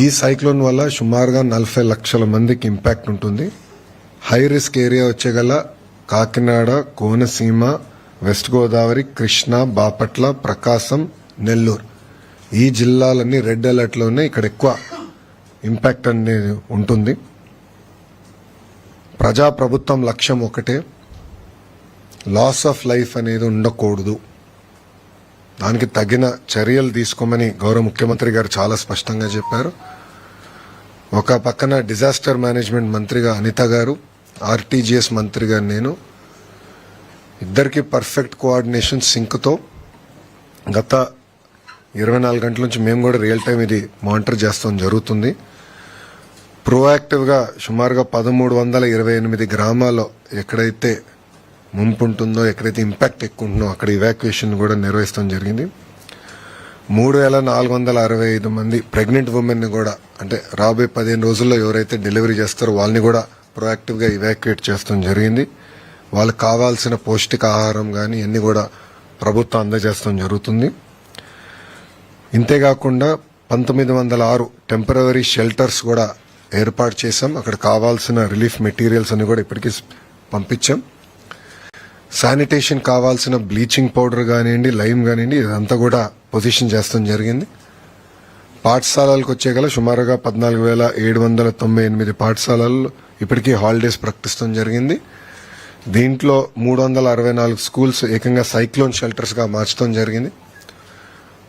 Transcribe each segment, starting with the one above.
ఈ సైక్లోన్ వల్ల సుమారుగా నలభై లక్షల మందికి ఇంపాక్ట్ ఉంటుంది. హై రిస్క్ ఏరియా వచ్చేగల కాకినాడ కోనసీమ వెస్ట్ గోదావరి కృష్ణా బాపట్ల ప్రకాశం నెల్లూరు. ఈ జిల్లాలన్నీ రెడ్ అలర్ట్లోనే ఇక్కడ ఎక్కువ ఇంపాక్ట్ అనేది ఉంటుంది. ప్రజా ప్రభుత్వం లక్ష్యం ఒకటే. లాస్ ఆఫ్ లైఫ్ అనేది ఉండకూడదు. దానికి తగిన చర్యలు తీసుకోమని గౌరవ ముఖ్యమంత్రి గారు చాలా స్పష్టంగా చెప్పారు. ఒక పక్కన డిజాస్టర్ మేనేజ్మెంట్ మంత్రిగా అనిత గారు ఆర్టీజీఎస్ మంత్రిగా నేను. ఇద్దరికి పర్ఫెక్ట్ కోఆర్డినేషన్ సింక్తో గత ఇరవై నాలుగు గంటల నుంచి మేము కూడా రియల్ టైం ఇది మానిటర్ చేస్తాం జరుగుతుంది. ప్రోయాక్టివ్గా సుమారుగా పదమూడు వందల ఇరవై ఎనిమిది గ్రామాల్లో ఎక్కడైతే ముంపు ఉంటుందో ఎక్కడైతే ఇంపాక్ట్ ఎక్కువ ఉంటుందో అక్కడ ఇవాక్యుయేషన్ కూడా నిర్వహిస్తాం జరిగింది. మూడు వేల నాలుగు వందల అరవై ఐదు మంది ప్రెగ్నెంట్ ఉమెన్ని కూడా అంటే రాబోయే పదిహేను రోజుల్లో ఎవరైతే డెలివరీ చేస్తారో వాళ్ళని కూడా ప్రొయాక్టివ్గా ఇవాక్యుయేట్ చేస్తాం జరిగింది. వాళ్ళకి కావాల్సిన పౌష్టికాహారం కానీ ఇవన్నీ కూడా ప్రభుత్వం అందజేస్తాం జరుగుతుంది. ఇంతేకాకుండా పంతొమ్మిది వందల ఆరు టెంపరవరీ షెల్టర్స్ కూడా ఏర్పాటు చేశాం. అక్కడ కావాల్సిన రిలీఫ్ మెటీరియల్స్ అన్ని కూడా ఇప్పటికీ పంపించాం. శానిటేషన్ కావాల్సిన బ్లీచింగ్ పౌడర్ కానివ్వండి లైమ్ కానివ్వండి ఇదంతా కూడా పొజిషన్ చేస్తాం జరిగింది. పాఠశాలలకు వచ్చే గల సుమారుగా పద్నాలుగు వేల ఏడు వందల తొంభై ఎనిమిది పాఠశాలలు ఇప్పటికీ హాలిడేస్ ప్రకటిస్తాం జరిగింది. దీంట్లో మూడు వందల అరవై నాలుగు స్కూల్స్ ఏకంగా సైక్లోన్ షెల్టర్స్గా మార్చడం జరిగింది.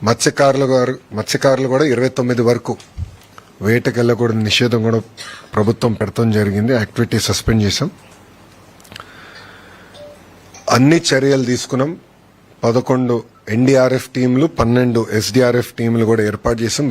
మత్స్యకారులు గారు మత్స్యకారులు కూడా ఇరవై తొమ్మిది వరకు వేటకెళ్ళకూడదు నిషేధం కూడా ప్రభుత్వం పెడతాం జరిగింది. యాక్టివిటీ సస్పెండ్ చేశాం. అన్ని చర్యలు తీసుకున్నాం. పదకొండు ఎన్డీఆర్ఎఫ్ టీంలు పన్నెండు ఎస్డీఆర్ఎఫ్ టీంలు కూడా ఏర్పాటు చేసాం.